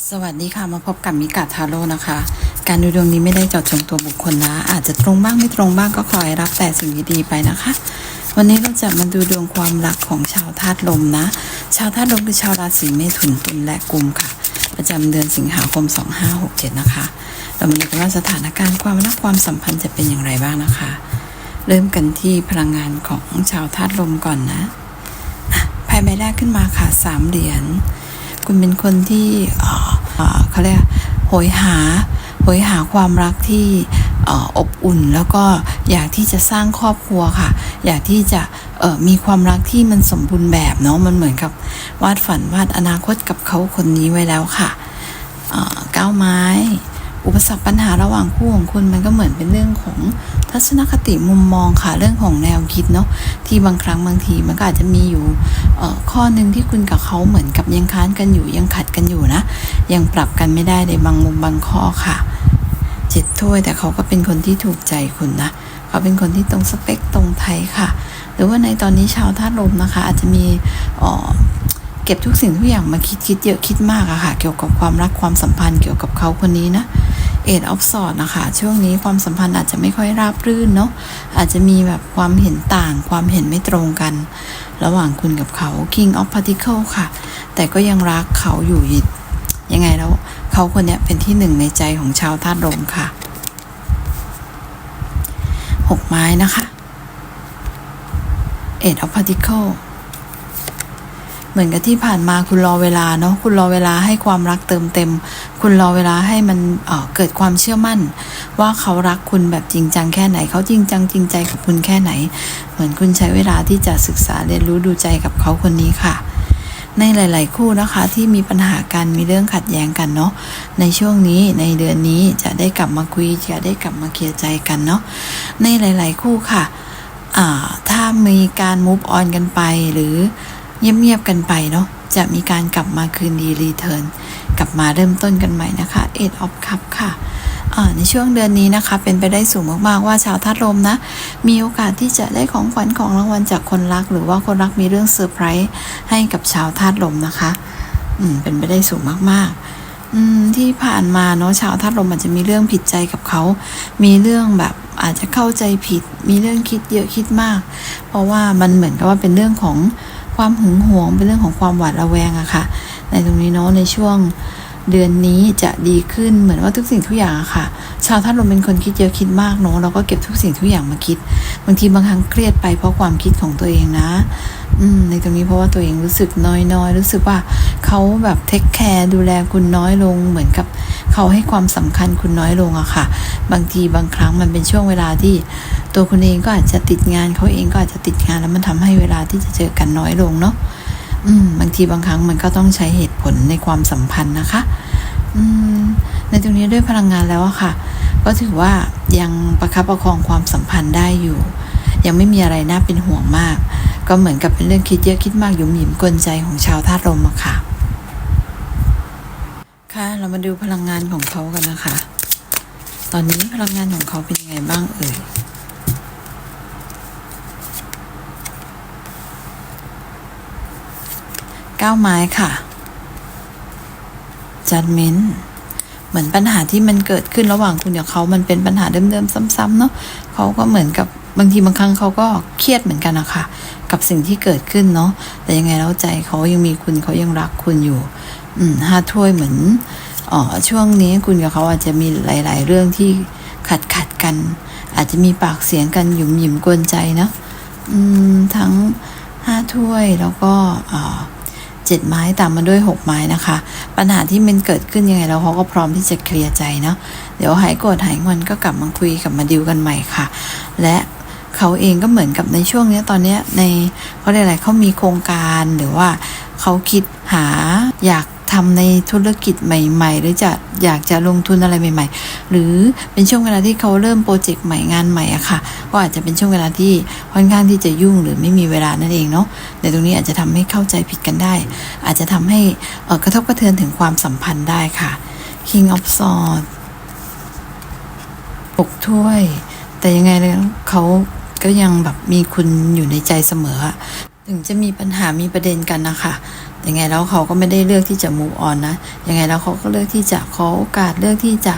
สวัสดีค่ะมาพบกับมิกาทาโร่นะคะ การดูดวงนี้ไม่ได้เจาะจงตัวบุคคลนะ อาจจะตรงบ้างไม่ตรงบ้างก็ขอให้รับแต่สิ่งดีๆไปนะคะ วันนี้เราจะมาดูดวงความรักของชาวธาตุลมนะ ชาวธาตุลมคือชาวราศีเมถุนตุลและกุมค่ะ ประจำเดือนสิงหาคม 2567 นะคะ เรามาดูกันว่าสถานการณ์ความรักความสัมพันธ์จะเป็นอย่างไรบ้างนะคะ เริ่มกันที่พลังงานของชาวธาตุลมก่อนนะอะไพ่ใบแรกขึ้นมาค่ะสามเหรียญ คุณเป็นคนที่เขาเรียกโหยหาโหยหาความรักที่ออบอุ่น แล้วก็อยากที่จะสร้างครอบครัวค่ะ อยากที่จะมีความรักที่มันสมบูรณ์แบบเนาะมันเหมือนกับวาดฝันวาดอนาคตกับเขาคนนี้ไว้แล้วค่ะก้าวไม้ อุปสรรคปัญหาระหว่างคู่ของคุณมันก็เหมือนเป็นเรื่องของ ทัศนคติมุมมองค่ะเรื่องของแนวคิดเนาะที่บางครั้งบางทีมันก็อาจจะมีอยู่ข้อหนึ่งที่คุณกับเขาเหมือนกับยังค้านกันอยู่ยังขัดกันอยู่นะ ยังปรับกันไม่ได้ในบางมุมบางข้อค่ะเจ็ดถ้วยแต่เขาก็เป็นคนที่ถูกใจคุณนะเขาเป็นคนที่ตรงสเปคตรงไทยค่ะ หรือว่าในตอนนี้ชาวธาตุลมนะคะ อาจจะมีเก็บทุกสิ่งทุกอย่างมาคิดคิดเยอะคิดมากอะค่ะ เกี่ยวกับความรักความสัมพันธ์เกี่ยวกับเขาคนนี้นะ เอ็ดออฟสอดนะคะช่วงนี้ความสัมพันธ์อาจจะไม่ค่อยราบรื่นเนาะอาจจะมีแบบความเห็นต่างความเห็นไม่ตรงกัน ระหว่างคุณกับเขา King of Particle ค่ะ แต่ก็ยังรักเขาอยู่ยังไงแล้วเขาคนนี้เป็นที่หนึ่งในใจของชาวธาตุลมค่ะหกไม้นะคะเอ็ดออฟ Particle เเหมือนกับที่ผ่านมาคุณรอเวลาเนาะคุณรอเวลาให้ความรักเติมเต็ม คุณรอเวลาให้มันเออเกิดความเชื่อมั่น ว่าเขารักคุณแบบจริงจังแค่ไหน เขาจริงจังจริงใจกับคุณแค่ไหน เหมือนคุณใช้เวลาที่จะศึกษาเรียนรู้ดูใจกับเขาคนนี้ค่ะในหลาย ๆ คู่นะคะที่มีปัญหากันมีเรื่องขัดแย้งกันเนาะในช่วงนี้ในเดือนนี้จะได้กลับมาคุยจะได้กลับมาเคลียร์ใจกันเนาะในหลาย ๆ คู่ค่ะถ้ามีการ move on กันไปหรือ เงียบๆกันไปเนาะจะมีการกลับมาคืนดีรีเทิร์นกลับมาเริ่มต้นกันใหม่นะคะ Eight of Cup ค่ะในช่วงเดือนนี้นะคะ เป็นไปได้สูงมากๆว่าชาวธาตุลมนะ มีโอกาสที่จะได้ของขวัญของรางวัลจากคนรัก หรือว่าคนรักมีเรื่องเซอร์ไพรส์ให้กับชาวธาตุลมนะคะ อืมเป็นไปได้สูงมากๆ อืมที่ผ่านมาเนาะชาวธาตุลมอาจจะมีเรื่องผิดใจกับเขา มีเรื่องแบบอาจจะเข้าใจผิด มีเรื่องคิดเยอะคิดมาก เพราะว่ามันเหมือนกับว่าเป็นเรื่องของ ความหึงหวงเป็นเรื่องของความหวาดระแวงอะค่ะ ในตรงนี้เนาะในช่วง เดือนนี้จะดีขึ้นเหมือนว่าทุกสิ่งทุกอย่างค่ะ ชาวธาตุลมเป็นคนคิดเยอะคิดมากเนาะเราก็เก็บทุกสิ่งทุกอย่างมาคิด บางทีบางครั้งเครียดไปเพราะความคิดของตัวเองนะ อืม ในตรงนี้เพราะว่าตัวเองรู้สึกน้อยๆ รู้สึกว่าเขาแบบเทคแคร์ดูแลคุณน้อยลงเหมือนกับเขาให้ความสำคัญคุณน้อยลงอะค่ะ บางทีบางครั้งมันเป็นช่วงเวลาที่ตัวคุณเองก็อาจจะติดงานเขาเองก็อาจจะติดงานแล้วมันทำให้เวลาที่จะเจอกันน้อยลงเนาะ บางทีบางครั้งมันก็ต้องใช้เหตุผลในความสัมพันธ์นะคะในตรงนี้ด้วยพลังงานแล้วค่ะ ก็ถือว่ายังประคับประคองความสัมพันธ์ได้อยู่ ยังไม่มีอะไรน่าเป็นห่วงมาก ก็เหมือนกับเป็นเรื่องคิดเยอะคิดมากยุ่มหยิมกลใจของชาวธาตุลมอะค่ะ ค่ะเรามาดูพลังงานของเขากันนะคะ ตอนนี้พลังงานของเขาเป็นยังไงบ้างเอ่ย ก้าไม้ค่ะจัดเมนเหมือนปัญหาที่มันเกิดขึ้นระหว่างคุณกับเขามันเป็นปัญหาเดิมๆซ้ำๆเนาะเขาก็เหมือนกับบางทีบางครั้งเขาก็เครียดเหมือนกันนะคะกับสิ่งที่เกิดขึ้นเนาะแต่ยังไงแล้วใจเขายังมีคุณเขายังรักคุณอยู่ อืมห้าถ้วยเหมือนอ๋อช่วงนี้คุณกับเขาอาจจะมีหลาย ๆ เรื่องที่ขัดขัดกัน อาจจะมีปากเสียงกันหยุมหยิมกวนใจเนาะอืมทั้งห้าถ้วยแล้วก็อ่า เจ็ดไม้ตามมาด้วยหกไม้นะคะ ปัญหาที่มันเกิดขึ้นยังไงแล้วเขาก็พร้อมที่จะเคลียร์ใจเนาะเดี๋ยวหายโกรธหายงอนก็กลับมาคุยกลับมาดิวกันใหม่ค่ะ และเขาเองก็เหมือนกับในช่วงนี้ตอนนี้ในเขาเรียกอะไรเขามีโครงการหรือว่าเขาคิดหาอยาก ทำในธุรกิจใหม่ ๆ หรือจะอยากจะลงทุนอะไรใหม่ ๆ หรือเป็นช่วงเวลาที่เขาเริ่มโปรเจกต์ใหม่งานใหม่อะค่ะ ก็อาจจะเป็นช่วงเวลาที่ค่อนข้างที่จะยุ่งหรือไม่มีเวลานั่นเองเนาะในตรงนี้อาจจะทำให้เข้าใจผิดกันได้ อาจจะทำให้กระทบกระเทือนถึงความสัมพันธ์ได้ค่ะ King of Swords ปกถ้วย แต่ยังไงเลยเขาก็ยังแบบมีคุณอยู่ในใจเสมอ ถึงจะมีปัญหามีประเด็นกันนะคะ ยังไงแล้วเขาก็ไม่ได้เลือกที่จะ move on นะ ยังไงแล้วเขาก็เลือกที่จะขอโอกาสเลือกที่จะ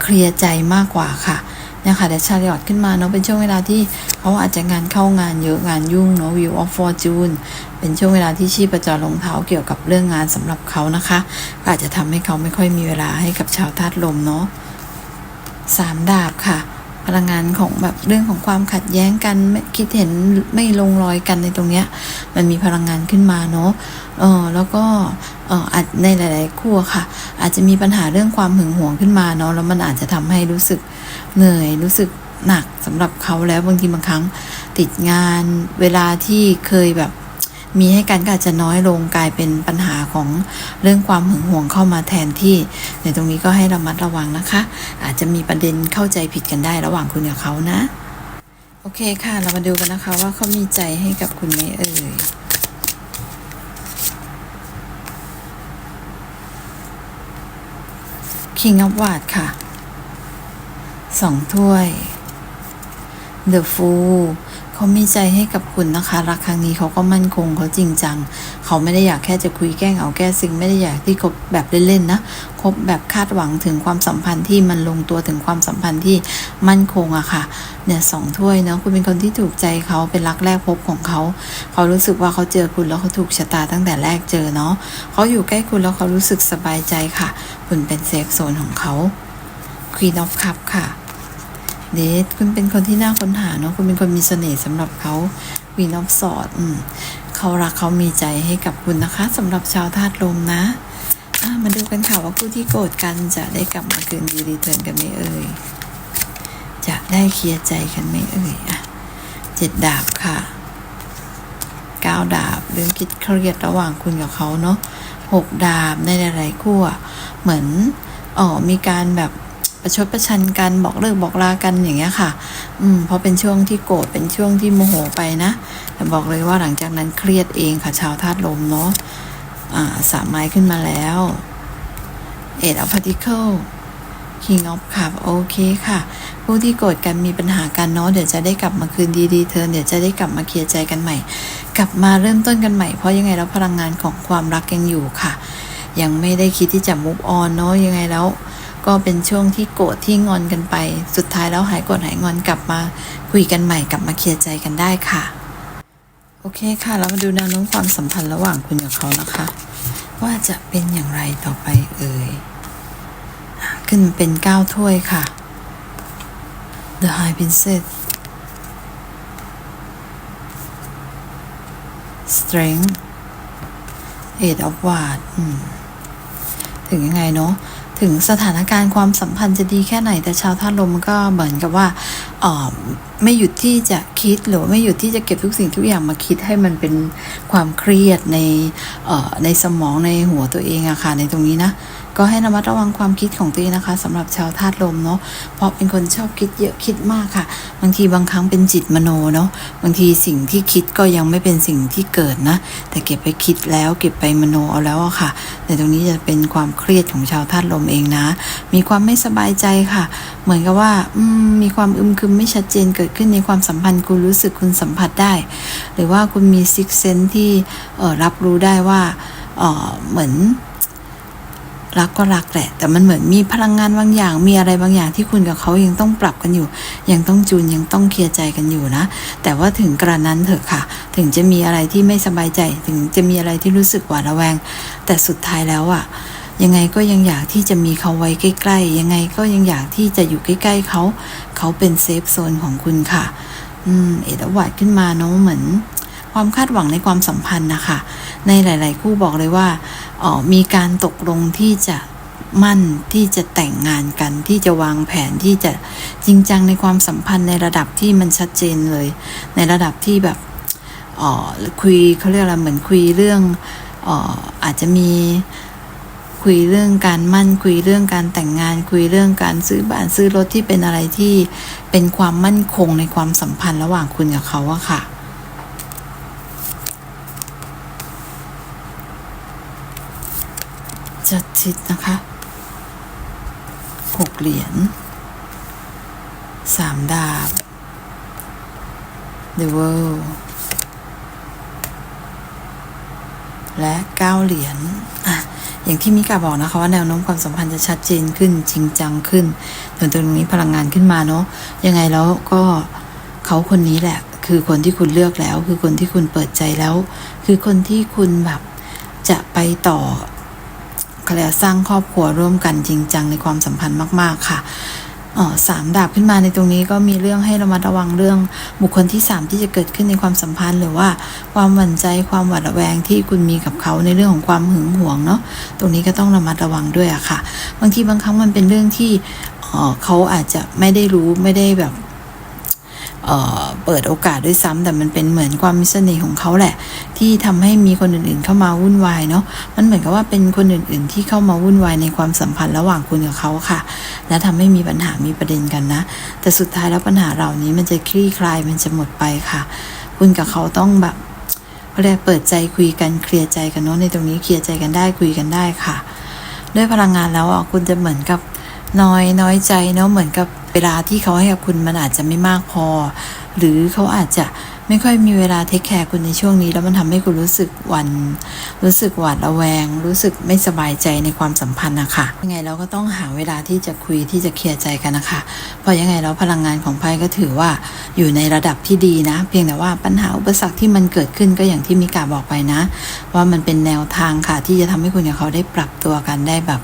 เคลียร์ใจมากกว่าค่ะเนี่ยค่ะเดชาริออตขึ้นมาเนาะเป็นช่วงเวลาที่เขาอาจจะงานเข้างานเยอะงานยุ่งเนาะ view of fortune เป็นช่วงเวลาที่ชีพจรลงเท้าเกี่ยวกับเรื่องงานสำหรับเขานะคะก็อาจจะทำให้เขาไม่ค่อยมีเวลาให้กับชาวธาตุลมเนาะสามดาบค่ะ พลังงานของแบบเรื่องของความขัดแย้งกันไม่คิดเห็นไม่ลงรอยกันในตรงเนี้ย มันมีพลังงานขึ้นมาเนาะเออแล้วก็เอออาจในหลาย ๆ คู่ค่ะ อาจจะมีปัญหาเรื่องความหึงหวงขึ้นมาเนาะแล้วมันอาจจะทำให้รู้สึกเหนื่อยรู้สึกหนักสำหรับเขาแล้วบางทีบางครั้งติดงานเวลาที่เคยแบบมีให้กันก็อาจจะน้อยลงกลายเป็นปัญหาของเรื่องความหึงหวงเข้ามาแทนที่ ในตรงนี้ก็ให้ระมัดระวังนะคะ อาจจะมีประเด็นเข้าใจผิดกันได้ระหว่างคุณกับเขานะ โอเคค่ะ เรามาดูกันนะคะว่าเขามีใจให้กับคุณไหมเอ่ย King of w a d ค่ะสองถ้วย The Fool เขามีใจให้กับคุณนะคะ รักครั้งนี้เขาก็มั่นคงเขาจริงจัง เขาไม่ได้อยากแค่จะคุยแกล้งเอาแก้สิ่งไม่ได้อยากที่คบแบบเล่นๆนะคบแบบคาดหวังถึงความสัมพันธ์ที่มันลงตัวถึงความสัมพันธ์ที่มั่นคงอะค่ะเนี่ยสองถ้วยเนาะคุณเป็นคนที่ถูกใจเขาเป็นรักแรกพบของเขา เขารู้สึกว่าเขาเจอคุณแล้วเขาถูกชะตาตั้งแต่แรกเจอเนาะเขาอยู่ใกล้คุณแล้วเขารู้สึกสบายใจค่ะ คุณเป็นเซฟโซนของเขา Queen of Cup ค่ะ เดทคุณเป็นคนที่น่าค้นหาเนาะคุณเป็นคนมีเสน่ห์สำหรับเขาวีนอฟสอดเขารักเขามีใจให้กับคุณนะคะสำหรับชาวธาตุลมนะมาดูกันค่ะว่าผู้ที่โกรธกันจะได้กลับมาคืนดีรีเทิร์นกันไหมเอ่ยจะได้เคลียร์ใจกันไหมเอ่ยอะเจ็ดดาบค่ะเก้าดาบเรื่องคิดเครียดระหว่างคุณกับเขาเนาะหกดาบในหลายๆคู่เหมือนอ๋อมีการแบบ ประชดประชันกันบอกเลิกบอกลากันอย่างเงี้ยค่ะ อืมเพราะเป็นช่วงที่โกรธเป็นช่วงที่โมโหไปนะแต่บอกเลยว่าหลังจากนั้นเครียดเองค่ะชาวธาตุลมเนาะอ่าสามไม้ขึ้นมาแล้วเอ็ดอัพพาร์ติเคิล King of Cup โอเคค่ะ ผู้ที่โกรธกันมีปัญหากันเนาะเดี๋ยวจะได้กลับมาคืนดีดีเธอเดี๋ยวจะได้กลับมาเคลียร์ใจกันใหม่ กลับมาเริ่มต้นกันใหม่เพราะยังไงแล้วพลังงานของความรักยังอยู่ค่ะ ยังไม่ได้คิดที่จะ move on เนาะยังไงแล้ว ก็เป็นช่วงที่โกรธที่งอนกันไป สุดท้ายแล้วหายโกรธหายงอนกลับมาคุยกันใหม่กลับมาเคลียร์ใจกันได้ค่ะ โอเคค่ะเรามาดูแนวโน้มความสัมพันธ์ระหว่างคุณกับเขานะคะ ว่าจะเป็นอย่างไรต่อไปเอ่ยขึ้นเป็นเก้าถ้วยค่ะ The High Princess Strength Eight of Wands ถึงยังไงเนาะ ถึงสถานการณ์ความสัมพันธ์จะดีแค่ไหน แต่ชาวธาตุลมมันก็เหมือนกับว่าออไม่หยุดที่จะคิดหรือว่าไม่หยุดที่จะเก็บทุกสิ่งทุกอย่างมาคิดให้มันเป็นความเครียดในออในสมองในหัวตัวเองอะค่ะในตรงนี้นะ ก็ให้ระมัดระวังความคิดของตัวเองนะคะสำหรับชาวธาตุลมเนาะเพราะเป็นคนชอบคิดเยอะคิดมากค่ะ บางทีบางครั้งเป็นจิตมโนเนาะบางทีสิ่งที่คิดก็ยังไม่เป็นสิ่งที่เกิดนะ แต่เก็บไปคิดแล้วเก็บไปมโนเอาแล้วอะค่ะ แต่ตรงนี้จะเป็นความเครียดของชาวธาตุลมเองนะ มีความไม่สบายใจค่ะ เหมือนกับว่าอืมีความอึมครึมไม่ชัดเจนเกิดขึ้นในความสัมพันธ์คุณรู้สึกคุณสัมผัสได้ หรือว่าคุณมีซิกเซนที่ออรับรู้ได้ว่าเออเหมือน รักก็รักแหละ แต่มันเหมือนมีพลังงานบางอย่าง มีอะไรบางอย่างที่คุณกับเขายังต้องปรับกันอยู่ ยังต้องจูนยังต้องเคลียร์ใจกันอยู่นะ แต่ว่าถึงกระนั้นเถอะค่ะ ถึงจะมีอะไรที่ไม่สบายใจ ถึงจะมีอะไรที่รู้สึกหวาดระแวง แต่สุดท้ายแล้วอะยังไงก็ยังอยากที่จะมีเขาไว้ใกล้ๆ ยังไงก็ยังอยากที่จะอยู่ใกล้ ๆเขา เขาเป็นเซฟโซนของคุณค่ะ อืม เอดวัดขึ้นมาเนาะเหมือน ความคาดหวังในความสัมพันธ์นะคะในหลาย ๆ คู่บอกเลยว่าออมีการตกลงที่จะมั่นที่จะแต่งงานกันที่จะวางแผนที่จะจริงจังในความสัมพันธ์ในระดับที่มันชัดเจนเลย ในระดับที่แบบออคุยเขาเรียกอะไรเหมือนคุยเรื่องอออาจจะมีคุยเรื่องการมั่นคุยเรื่องการแต่งงาน คุยเรื่องการซื้อบ้านซื้อรถที่เป็นอะไรที่เป็นความมั่นคงในความสัมพันธ์ระหว่างคุณกับเขาอะค่ะ จัดทิศนะคะหกเหรียญสามดาบ The World และเก้าเหรียญอะอย่างที่มิกาบอกนะคะว่าแนวโน้มความสัมพันธ์จะชัดเจนขึ้นจริงจังขึ้นส่วนตรงนี้พลังงานขึ้นมาเนาะยังไงแล้วก็เขาคนนี้แหละ คือคนที่คุณเลือกแล้ว คือคนที่คุณเปิดใจแล้ว คือคนที่คุณแบบจะไปต่อ เขาเรียกว่สร้างครอบครัวร่วมกันจริงจังในความสัมพันธ์มาก ๆ ค่ะอ๋อสามดาบขึ้นมาในตรงนี้ก็มีเรื่องให้ระมัดระวังเรื่องบุคคลที่สามที่จะเกิดขึ้นในความสัมพันธ์ หรือว่าความหวั่นใจความหวาดระแวงที่คุณมีกับเขาในเรื่องของความหึงหวงเนาะตรงนี้ก็ต้องระมัดระวังด้วยอะค่ะ บางทีบางครั้งมันเป็นเรื่องที่เขาอาจจะไม่ได้รู้ไม่ได้แบบ เปิดโอกาสด้วยซ้ำแต่มันเป็นเหมือนความมิสเน่ของเขาแหละ ที่ทำให้มีคนอื่นๆ เข้ามาวุ่นวายเนาะมันเหมือนกับว่าเป็นคนอื่น ๆ ที่เข้ามาวุ่นวายในความสัมพันธ์ระหว่างคุณกับเขาค่ะ และทำให้มีปัญหามีประเด็นกันนะ แต่สุดท้ายแล้วปัญหาเหล่านี้มันจะคลี่คลายมันจะหมดไปค่ะ คุณกับเขาต้องแบบเรียกเปิดใจคุยกันเคลียร์ใจกันเนาะในตรงนี้เคลียร์ใจกันได้คุยกันได้ค่ะ ด้วยพลังงานแล้วอะคุณจะเหมือนกับน้อยน้อยใจเนาะเหมือนกับ เวลาที่เขาให้กับคุณมันอาจจะไม่มากพอ หรือเขาอาจจะไม่ค่อยมีเวลาเทคแคร์คุณในช่วงนี้ แล้วมันทำให้คุณรู้สึกหวันรู้สึกหวาดระแวง รู้สึกไม่สบายใจในความสัมพันธ์นะคะยังไงเราก็ต้องหาเวลาที่จะคุยที่จะเคลียร์ใจกันนะคะเพราะยังไงแล้วพลังงานของไพ่ก็ถือว่าอยู่ในระดับที่ดีนะ เพียงแต่ว่าปัญหาอุปสรรคที่มันเกิดขึ้นก็อย่างที่มิกาบอกไปนะ ว่ามันเป็นแนวทางค่ะที่จะทำให้คุณกับเขาได้ปรับตัวกันได้แบบ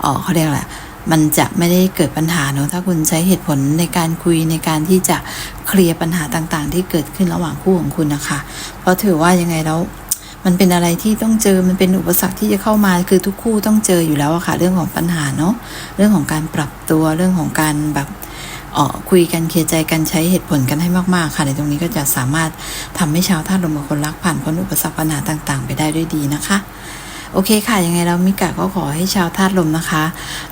เออเขาเรียกอะไร มันจะไม่ได้เกิดปัญหาเนอะถ้าคุณใช้เหตุผลในการคุยในการที่จะเคลียร์ปัญหาต่างๆ ที่เกิดขึ้นระหว่างคู่ของคุณนะคะ เพราะถือว่ายังไงแล้วมันเป็นอะไรที่ต้องเจอ มันเป็นอุปสรรคที่จะเข้ามา คือทุกคู่ต้องเจออยู่แล้วอะค่ะ เรื่องของปัญหาเนาะ เรื่องของการปรับตัว เรื่องของการแบบเออคุยกันเคลียร์ใจกันใช้เหตุผลกันให้มากๆ ค่ะ ในตรงนี้ก็จะสามารถทำให้ชาวธาตุลมกับคนรักผ่านพ้นอุปสรรคปัญหาต่าง ๆ ไปได้ด้วยดีนะคะ โอเคค่ะ ยังไงแล้วมิกะก็ขอให้ชาวธาตุลมนะคะ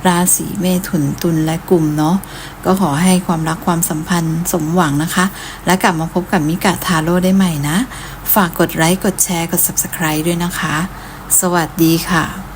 ราศีเมถุนตุลและกลุ่มเนาะก็ขอให้ความรักความสัมพันธ์สมหวังนะคะ และกลับมาพบกับมิกะทาโร่ได้ใหม่นะ ฝากกดไลค์กดแชร์กด Subscribe ด้วยนะคะ สวัสดีค่ะ